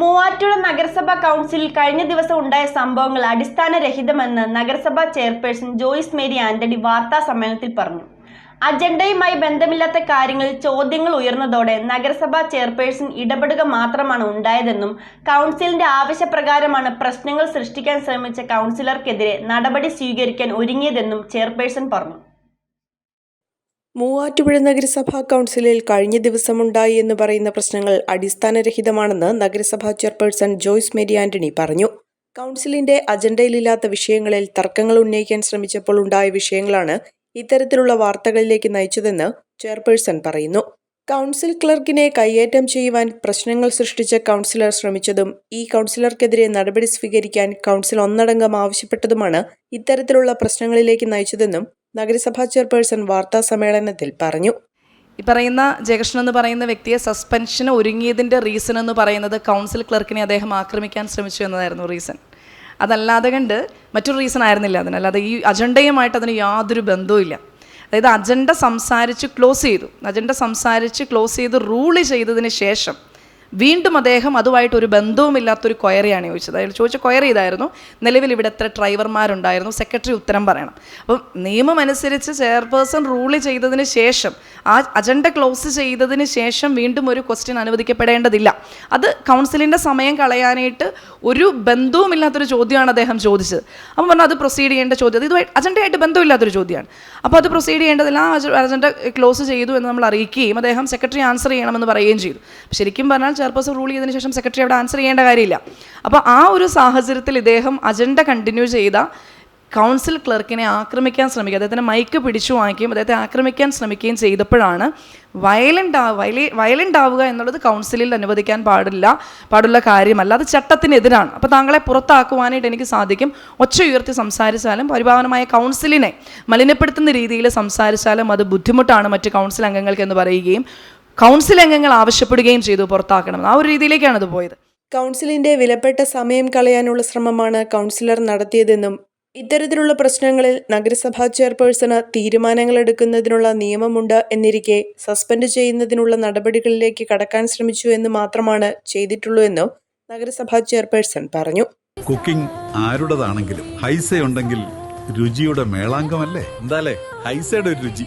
മൂവാറ്റുപുഴ നഗരസഭാ കൗൺസിലിൽ കഴിഞ്ഞ ദിവസം ഉണ്ടായ സംഭവങ്ങൾ അടിസ്ഥാനരഹിതമെന്ന് നഗരസഭാ ചെയർപേഴ്സൺ ജോയിസ് മേരി ആന്റണി വാർത്താ സമ്മേളനത്തിൽ പറഞ്ഞു. അജണ്ടയുമായി ബന്ധമില്ലാത്ത കാര്യങ്ങളിൽ ചോദ്യങ്ങൾ ഉയർന്നതോടെ നഗരസഭാ ചെയർപേഴ്സൺ ഇടപെടുക മാത്രമാണ് ഉണ്ടായതെന്നും കൗൺസിലിന്റെ ആവശ്യപ്രകാരമാണ് പ്രശ്നങ്ങൾ സൃഷ്ടിക്കാൻ ശ്രമിച്ച കൗൺസിലർക്കെതിരെ നടപടി സ്വീകരിക്കാൻ ഒരുങ്ങിയതെന്നും ചെയർപേഴ്സൺ പറഞ്ഞു. മൂവാറ്റുപുഴ നഗരസഭാ കൗൺസിലിൽ കഴിഞ്ഞ ദിവസമുണ്ടായി എന്ന് പറയുന്ന പ്രശ്നങ്ങൾ അടിസ്ഥാനരഹിതമാണെന്ന് നഗരസഭാ ചെയർപേഴ്സൺ ജോയ്സ് മേരി ആന്റണി പറഞ്ഞു. കൗൺസിലിന്റെ അജണ്ടയിലില്ലാത്ത വിഷയങ്ങളിൽ തർക്കങ്ങൾ ഉന്നയിക്കാൻ ശ്രമിച്ചപ്പോൾ ഉണ്ടായ വിഷയങ്ങളാണ് ഇത്തരത്തിലുള്ള വാർത്തകളിലേക്ക് നയിച്ചതെന്ന് ചെയർപേഴ്സൺ പറയുന്നു. കൗൺസിൽ ക്ലർക്കിനെ കൈയേറ്റം ചെയ്യുവാൻ പ്രശ്നങ്ങൾ സൃഷ്ടിച്ച കൗൺസിലർ ശ്രമിച്ചതും ഈ കൗൺസിലർക്കെതിരെ നടപടി സ്വീകരിക്കാൻ കൗൺസിൽ ഒന്നടങ്കം ആവശ്യപ്പെട്ടതുമാണ് ഇത്തരത്തിലുള്ള പ്രശ്നങ്ങളിലേക്ക് നയിച്ചതെന്നും നഗരസഭാ ചെയർപേഴ്സൺ വാർത്താ സമ്മേളനത്തിൽ പറഞ്ഞു. ഈ പറയുന്ന ജയകൃഷ്ണൻ എന്ന് പറയുന്ന വ്യക്തിയെ സസ്പെൻഷന് ഒരുങ്ങിയതിന്റെ റീസൺ എന്ന് പറയുന്നത് കൗൺസിൽ ക്ലർക്കിനെ അദ്ദേഹം ആക്രമിക്കാൻ ശ്രമിച്ചു എന്നതായിരുന്നു റീസൺ. അതല്ലാതെ കണ്ട് മറ്റൊരു റീസൺ ആയിരുന്നില്ല അതിന് അല്ലാതെ ഈ അജണ്ടയുമായിട്ട് അതിന് യാതൊരു ബന്ധവുമില്ല അതായത് അജണ്ട സംസാരിച്ച് ക്ലോസ് ചെയ്തു. അജണ്ട സംസാരിച്ച് ക്ലോസ് ചെയ്ത് റൂൾ ചെയ്തതിന് ശേഷം വീണ്ടും അദ്ദേഹം അതുമായിട്ട് ഒരു ബന്ധവുമില്ലാത്തൊരു ക്വയറിയാണ് ചോദിച്ചത്. അയാൾ ചോദിച്ച ക്വയറി ഇതായിരുന്നു. നിലവിൽ ഇവിടെ എത്ര ഡ്രൈവർമാരുണ്ടായിരുന്നു? സെക്രട്ടറി ഉത്തരം പറയണം. അപ്പം നിയമം അനുസരിച്ച് ചെയർപേഴ്സൺ റൂൾ ചെയ്തതിന് ശേഷം ആ അജണ്ട ക്ലോസ് ചെയ്തതിന് ശേഷം വീണ്ടും ഒരു ക്വസ്റ്റ്യൻ അനുവദിക്കപ്പെടേണ്ടതില്ല. അത് കൗൺസിലിന്റെ സമയം കളയാനായിട്ട് ഒരു ബന്ധവുമില്ലാത്തൊരു ചോദ്യമാണ് അദ്ദേഹം ചോദിച്ചത്. അപ്പം പറഞ്ഞു അത് പ്രൊസീഡ് ചെയ്യേണ്ട ചോദ്യം. ഇതുമായി അജണ്ടയായിട്ട് ബന്ധമില്ലാത്തൊരു ചോദ്യമാണ്. അപ്പോൾ അത് പ്രൊസീഡ് ചെയ്യേണ്ടതില്ല. ആ അജണ്ട ക്ലോസ് ചെയ്തു എന്ന് നമ്മൾ അറിയിക്കുകയും അദ്ദേഹം സെക്രട്ടറി ആൻസർ ചെയ്യണമെന്ന് പറയുകയും ചെയ്തു. ശരിക്കും പറഞ്ഞാൽ ചെയർപേഴ്സൺ റൂൾ ചെയ്തതിന് ശേഷം സെക്രട്ടറി അവിടെ ആൻസർ ചെയ്യേണ്ട കാര്യമില്ല. അപ്പോൾ ആ ഒരു സാഹചര്യത്തിൽ ഇദ്ദേഹം അജണ്ട കണ്ടിന്യൂ ചെയ്ത കൗൺസിൽ ക്ലർക്കിനെ ആക്രമിക്കാൻ ശ്രമിക്കുക അദ്ദേഹത്തിന്റെ മൈക്ക് പിടിച്ചു വാങ്ങിക്കുകയും അദ്ദേഹത്തെ ആക്രമിക്കാൻ ശ്രമിക്കുകയും ചെയ്തപ്പോഴാണ് വയലന്റ് ആ വയലി വയലന്റ് ആവുക എന്നുള്ളത് കൗൺസിലിൽ അനുവദിക്കാൻ പാടില്ല പാടുള്ള കാര്യമല്ല. അത് ചട്ടത്തിനെതിരാണ്. അപ്പോൾ താങ്കളെ പുറത്താക്കുവാനായിട്ട് എനിക്ക് സാധിക്കും. ഒച്ച ഉയർത്തി സംസാരിച്ചാലും പരിപാവനമായ കൗൺസിലിനെ മലിനപ്പെടുത്തുന്ന രീതിയിൽ സംസാരിച്ചാലും അത് ബുദ്ധിമുട്ടാണ് മറ്റ് കൗൺസിൽ അംഗങ്ങൾക്ക് എന്ന് പറയുകയും കൗൺസിൽ അംഗങ്ങൾ ആവശ്യപ്പെടുകയും ചെയ്തു പുറത്താക്കണം ആ ഒരു രീതിയിലേക്കാണ് ഇത് പോയത്. കൗൺസിലിന്റെ വിലപ്പെട്ട സമയം കളയാനുള്ള ശ്രമമാണ് കൗൺസിലർ നടത്തിയതെന്നും ഇത്തരത്തിലുള്ള പ്രശ്നങ്ങളിൽ നഗരസഭാ ചെയർപേഴ്സണ് തീരുമാനങ്ങൾ എടുക്കുന്നതിനുള്ള നിയമമുണ്ട് എന്നിരിക്കെ സസ്പെൻഡ് ചെയ്യുന്നതിനുള്ള നടപടികളിലേക്ക് കടക്കാൻ ശ്രമിച്ചു എന്ന് മാത്രമാണ് ചെയ്തിട്ടുള്ളൂ എന്നും നഗരസഭാ ചെയർപേഴ്സൺ പറഞ്ഞു. കുക്കിംഗ് ആരുടേതാണെങ്കിലും ഹൈസ ഉണ്ടെങ്കിൽ രുചിയുടെ മേളാങ്കമല്ലേ എന്താലേ? ഹൈസയുടെ ഒരു രുചി.